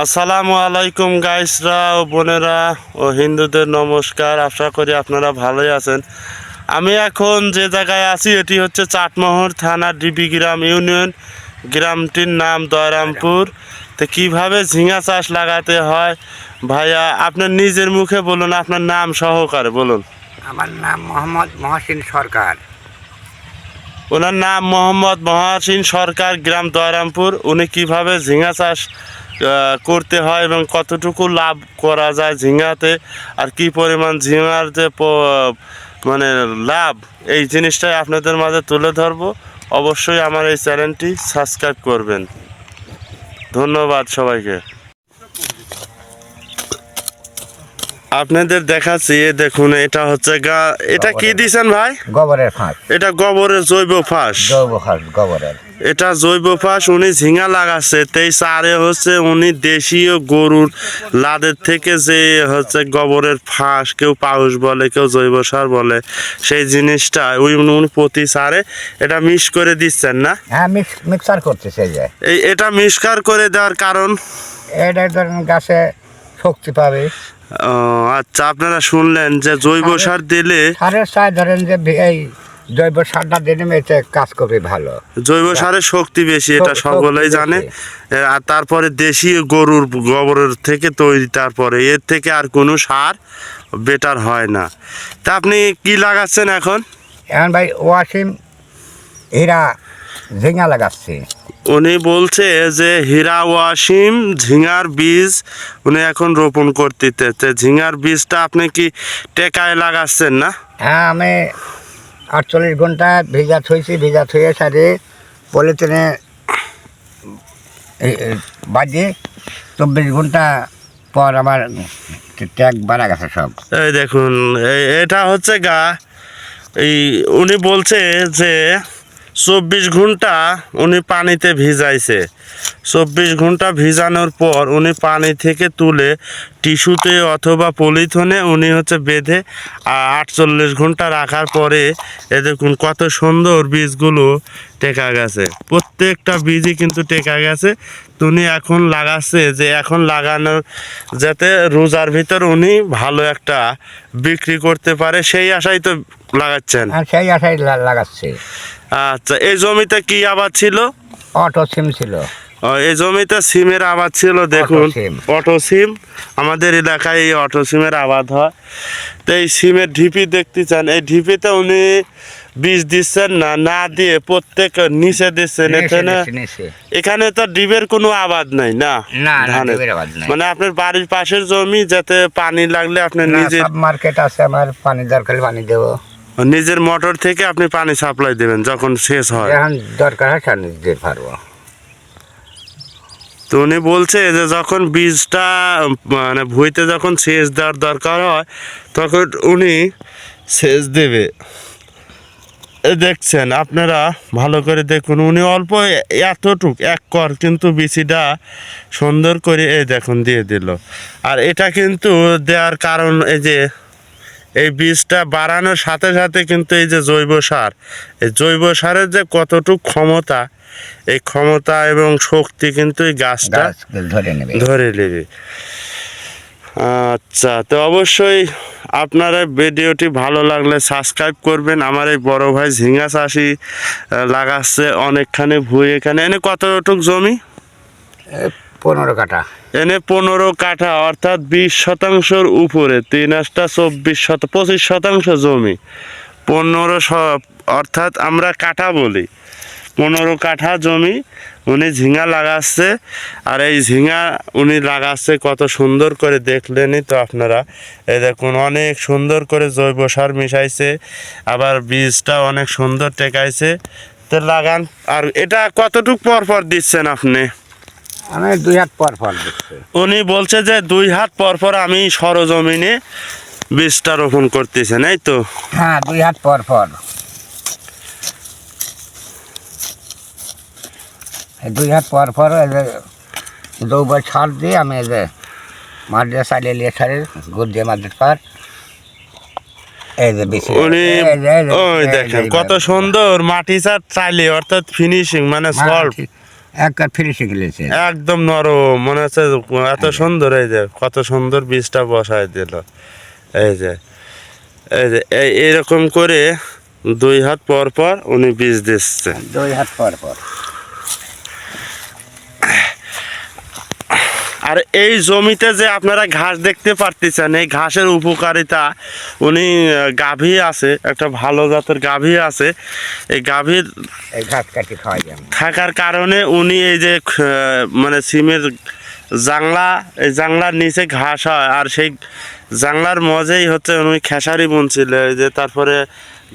আসসালামু আলাইকুম গাইসরা ও বোনেরা ও হিন্দুদের নমস্কার। আশা করি আপনারা ভালোই আছেন। আমি এখন যে জায়গায় আছি এটি হচ্ছে চাটমোহর থানা ডিবি গ্রাম ইউনিয়ন। গ্রামটির নাম দয়রামপুর। তো কীভাবে ঝিঙা চাষ লাগাতে হয়? ভাইয়া আপনার নিজের মুখে বলুন আপনার নাম সহকারে বলুন। আমার নাম মোহাম্মদ মহসিন সরকার। ওনার নাম মোহাম্মদ মহাসিন সরকার গ্রাম দয়রামপুর। উনি কীভাবে ঝিঙা চাষ করতে হয় এবং কতটুকু লাভ করা যায় ঝিঙাতে আর কি পরিমাণ ঝিঙার যে মানে লাভ, এই জিনিসটাই আপনাদের মাঝে তুলে ধরবো। অবশ্যই আমার এই চ্যানেলটি সাবস্ক্রাইব করবেন। ধন্যবাদ সবাইকে। আপনাদের দেখাচ্ছি দেখুন এটা হচ্ছে গা এটা কি দিছেন ভাই? গোবরের ফাঁস। এটা গোবরের জৈব ফাঁস। জৈব ফাঁস গোবরের। এটা জৈব ফাঁস উনি ঝিঙা লাগাচ্ছে তেই সারে হচ্ছে উনি দেশীয় গরুর লাদের থেকে যে হচ্ছে গোবরের ফাঁস কেউ পাউস বলে কেউ জৈব সার বলে সেই জিনিসটা ওই উনি প্রতি সারে এটা মিক্স করে দিচ্ছেন না? হ্যাঁ মিক্স মিক্সার করতেছে যে। এই এটা মিক্সকার করে দেওয়ার কারণ? এটা গাছে শক্তি পাবে। আচ্ছা আপনারা শুনলেন যে জৈব সার দিলে সারের সায় ধরেন যে এই জৈব সারটা দিলে এতে কাজ করবে ভালো। জৈব সারের শক্তি বেশি এটা সকলেই জানে। আর তারপরে দেশি গরুর গোবরের থেকে তৈরি তারপরে এর থেকে আর কোনো সার বেটার হয় না। তা আপনি কি লাগাচ্ছেন এখন? এখন ভাই ওয়াসিম হীরা ঝিঙা লাগাচ্ছে। উনি বলছে যে হীরা ওয়াসিম ঝিঙার বীজ উনি এখন রোপণ করতেছে। ঝিঙার বীজটা আপনি কি টেকায় লাগাচ্ছেন না? হ্যাঁ আমি আটচল্লিশ ঘণ্টা ভেজা থইছি ভেজা থইয়ে সারে পলিথিনে বাজে চব্বিশ ঘণ্টা পর আমার ট্যাগ বাড়া গেছে সব। এই দেখুন এটা হচ্ছে গা এই উনি বলছে যে চব্বিশ ঘণ্টা উনি পানিতে ভিজাইছে। চব্বিশ ঘণ্টা ভিজানোর পর উনি পানি থেকে তুলে টিস্যুতে অথবা পলিথনে উনি হচ্ছে বেঁধে আটচল্লিশ ঘণ্টা রাখার পরে এ দেখুন কত সুন্দর বীজগুলো টেকা গেছে প্রত্যেকটা বীজই কিন্তু টেকা গেছে উনি এখন লাগাচ্ছে যে এখন লাগানোর যাতে রোজার ভিতর উনি ভালো একটা বিক্রি করতে পারে সেই আশাই তো লাগাচ্ছেন। আর সেই আশায় লা- লাগাচ্ছে। আচ্ছা এই জমিতে কি আবাদ ছিল? অটো সিম ছিল। এই জমিতে সিমের আবাদ ছিল দেখুন। অটো সিম আমাদের এলাকায় এই অটো সিমের আবাদ হয়। তো এই সিমের ঢিপি দেখতে চান এই ঢিপিতে উনি বীজ দিচ্ছেন না না দিয়ে প্রত্যেক নিচে দিচ্ছেন এখানে। এখানে তো ডিবের কোনো আবাদ নাই না? মানে আপনার বাড়ির পাশের জমি যাতে পানি লাগলে আপনি না, নিজের মার্কেট আছে আমার পানি দরকার পানি দেবো। নিজের মোটর থেকে আপনি পানি সাপ্লাই দেবেন যখন শেষ হয়। এখন দরকার হয় পানি দিতে পারব। তো উনি বলছে যে যখন বীজটা মানে ভুঁইতে যখন সেচ দেওয়ার দরকার হয় তখন উনি সেচ দেবে। দেখছেন আপনারা ভালো করে দেখুন। উনি অল্প এতটুক এক কর কিন্তু বিচিটা সুন্দর করে এই দেখুন দিয়ে দিল। আর এটা কিন্তু দেওয়ার কারণ এই যে এই বীজটা বাড়ানোর সাথে সাথে কিন্তু এই যে জৈব সার এই জৈব সারের যে কতটুক ক্ষমতা এই ক্ষমতা এবং শক্তি কিন্তু এই গাছটা ধরে নেবে। ধরে নেবে। আচ্ছা তো অবশ্যই আপনারা ভিডিওটি ভালো লাগলে সাবস্ক্রাইব করবেন। আমার এই বড় ভাই ঝিঙা চাষি লাগাচ্ছে অনেকখানি ভুঁই এখানে। এনে কতটুক জমি? পনেরো কাটা এনে পনেরো কাঠা অর্থাৎ বিশ শতাংশের উপরে তিন আটটা চব্বিশ শত পঁচিশ শতাংশ জমি। পনেরো অর্থাৎ আমরা কাঠা বলি। পনেরো কাঠা জমি উনি ঝিঙা লাগাচ্ছে আর এই ঝিঙা উনি লাগাচ্ছে কত সুন্দর করে দেখলেনই তো আপনারা। এই দেখুন অনেক সুন্দর করে জৈব সার মিশাইছে আবার বীজটা অনেক সুন্দর টেকাইছে। তো লাগান আর এটা কতটুক পর পর দিচ্ছেন আপনি? আমি দুই হাত পর পর উনি বলছে যে দুই হাত পর পর আমি সরজমিনে বীজটা রোপণ করতেছেন এই তো? হ্যাঁ দুই হাত পর পর। দুই হাত পর পর দৌবার ছাড় দিয়ে আমি এই যে মাঠ দিয়ে চালিয়ে নিয়ে ছাড়ি গুড় দিয়ে মাটির পার। কত সুন্দর মাটি চার চাইলে অর্থাৎ ফিনিশিং মানে হ্যাঁ, সল্ভ ঠিক। এক ফিনিশিং গেলেছে একদম নরম মনে হচ্ছে এত সুন্দর এই যে কত সুন্দর বীজটা বসায় দিল। এই যে এই যে এই এরকম করে দুই হাত পর পর উনি বীজ দিচ্ছে। দুই হাত পর পর। আর এই জমিতে যে আপনারা ঘাস দেখতে পারতেছেন এই ঘাসের উপকারিতা উনি গাভী আছে একটা ভালো জাতের গাভী আছে। এই গাভীর থাকার কারণে উনি এই যে মানে সিমের জাংলা এই জাংলার নিচে ঘাস হয় আর সেই জাংলার মজেই হচ্ছে উনি খেসারি বুনছিল এই যে তারপরে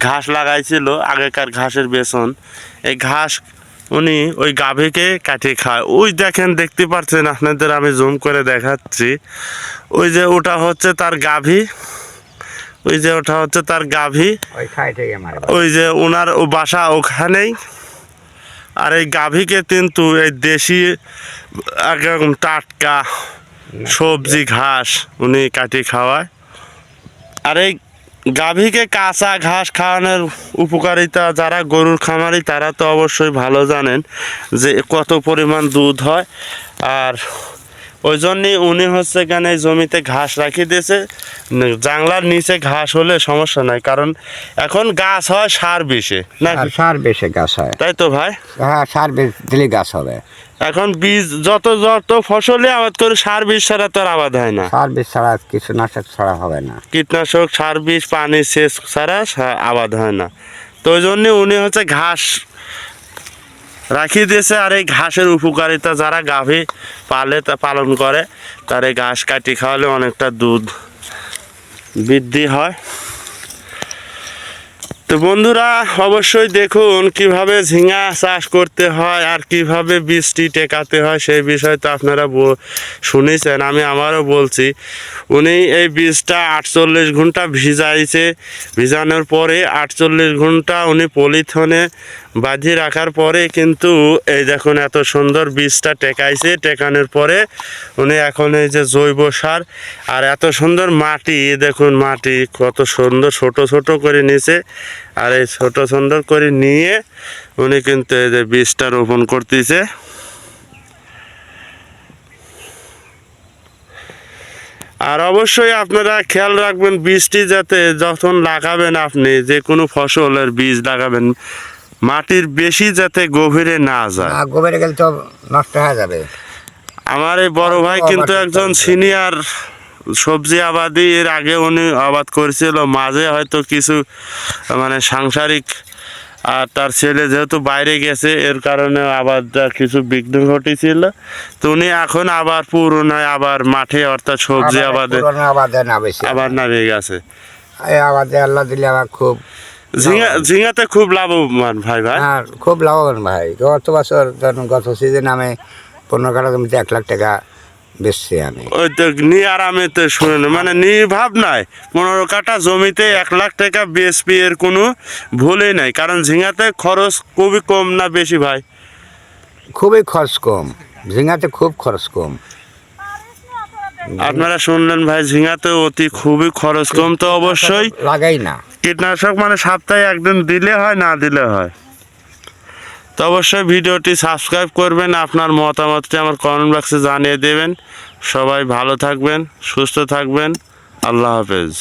ঘাস লাগাইছিল আগেকার ঘাসের বেসন। এই ঘাস উনি ওই গাভীকে কাটিয়ে খায়। ওই দেখেন দেখতে পাচ্ছেন আপনাদের আমি জুম করে দেখাচ্ছি। ওই যে ওটা হচ্ছে তার গাভী। ওই যে ওটা হচ্ছে তার গাভী। ওই যে ওনার ও বাসা ওখানেই। আর এই গাভীকে কিন্তু এই দেশি একদম টাটকা সবজি ঘাস উনি কাটি খাওয়ায়। আর এই গাভীকে কাঁচা ঘাস খাওয়ানোর উপকারিতা যারা গরুর খামারি তারা তো অবশ্যই ভালো জানেন যে কত পরিমাণ দুধ হয়। আর ওই জন্যই উনি হচ্ছে এখানে এই জমিতে ঘাস রাখি দিয়েছে। জাংলার নিচে ঘাস হলে সমস্যা নাই কারণ এখন গাছ হয় সার বিষে না সার বেশি গাছ হয়। তাই তো ভাই? হ্যাঁ সার বেশ দিলে গাছ হবে। এখন বীজ যত যত ফসলে আবাদ করে সার বিষ ছাড়া তো আর আবাদ হয় না। সার বেশ ছাড়া কিছু নাশক ছাড়া হবে না। কীটনাশক সার বিষ পানি সেচ ছাড়া আবাদ হয় না। তো ওই জন্য উনি হচ্ছে ঘাস রাখি দিয়েছে আর এই ঘাসের উপকারিতা যারা গাভী পালে তা পালন করে তার এই ঘাস কাটি খাওয়ালে অনেকটা দুধ বৃদ্ধি হয়। তো বন্ধুরা, অবশ্যই দেখুন কীভাবে ঝিঙা চাষ করতে হয় আর কীভাবে বীজটি টেকাতে হয়, সেই বিষয়ে তো আপনারা শুনেছেন, আমি আমারও বলছি। উনি এই বীজটা আটচল্লিশ ঘণ্টা ভিজাইছে। ভিজানোর পরে আটচল্লিশ ঘণ্টা উনি পলিথনে বাঁধিয়ে রাখার পরে কিন্তু এই দেখুন এত সুন্দর বীজটা টেকাইছে। টেকানোর পরে উনি এখন এই যে জৈব সার আর এত সুন্দর মাটি দেখুন মাটি কত সুন্দর ছোট ছোট করে নিছে আর এই ছোট সুন্দর করে নিয়ে উনি কিন্তু এই যে বীজটা রোপণ করতেছে। আর অবশ্যই আপনারা খেয়াল রাখবেন বীজটি যাতে যখন লাগাবেন আপনি যে কোনো ফসলের বীজ লাগাবেন মাটির বেশি যাতে গভীরে না যায়। না গোবরে গেলে তো নষ্ট হয়ে যাবে। আমার এই বড় ভাই কিন্তু একজন সিনিয়র সবজি আবাদি এর আগে উনি আবাদ করেছিল। মাঝে হয়তো কিছু মানে সাংসারিক আর তার ছেলে যেহেতু বাইরে গেছে এর কারণে আবারটা কিছু বিঘ্ন ঘটেছিল। তো উনি এখন আবার পুরোনায় আবার মাঠে অর্থাৎ সবজি আবার আবাদে আবার নামিয়ে গেছে। এই আবাদে আল্লাহ দিলে আমার খুব ঝিঙা ঝিঙাতে খুব লাভবান ভাই ভাই। আর খুব লাভবান ভাই। গত বছর গত সিজন আমি পনেরো কাটা জমিতে এক লাখ টাকা বেচছি আমি ওই তো নিয়ে আরামে তো শুনেন মানে নির্ভাব নাই পনেরো কাটা জমিতে এক লাখ টাকা বিএসপি এর কোনো ভুলই নাই কারণ ঝিঙাতে খরচ খুবই কম না বেশি ভাই? খুবই খরচ কম ঝিঙাতে খুব খরচ কম। আপনারা শুনলেন ভাই ঝিঙাতে অতি খুবই খরচ কম তো অবশ্যই। লাগাই না। কীটনাশক মানে সপ্তাহে একদিন দিলে হয় না দিলে হয়? তো অবশ্যই ভিডিওটি সাবস্ক্রাইব করবেন, আপনার মতামতটি আমার কমেন্ট বক্সে জানিয়ে দেবেন। সবাই ভালো থাকবেন, সুস্থ থাকবেন। আল্লাহ হাফেজ।